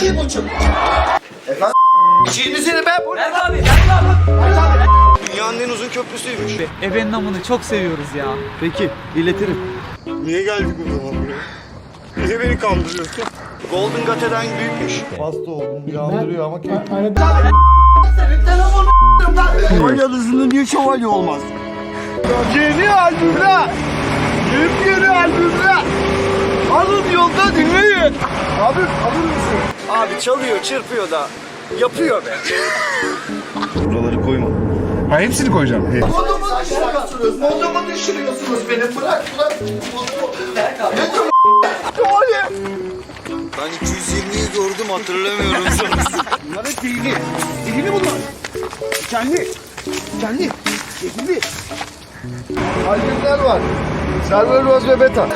Buna bir buçuk. Efendim? Şey, İçirdisini ben bu. Mert abi, Mert abi. Dünyanın en uzun köprüsüymüş. Ebenin amını çok seviyoruz ya. Peki, iletirim. Niye geldik o zaman buraya? Niye beni kandırıyorsun? Golden Gate'den büyükmüş. Hasta oldum, yandırıyor ama keyifli. Aynen. Senin telefonunu lan. Şövalye niye şövalye olmaz? Yeni albümde Abi alır mısın? Abi çalıyor, çırpıyor da yapıyor be. Buraları koyma. Ha hepsini koyacağım. Modumu düşürüyorsunuz, modumu düşürüyorsunuz beni. Bırak, bırak. Şövalye! Ben 220'yi gördüm hatırlamıyorum sonrası. Bunlar hep dini. Dini bunlar. Kendi. Kendi. Kendi. Albümler var. Server Rose ve Beta.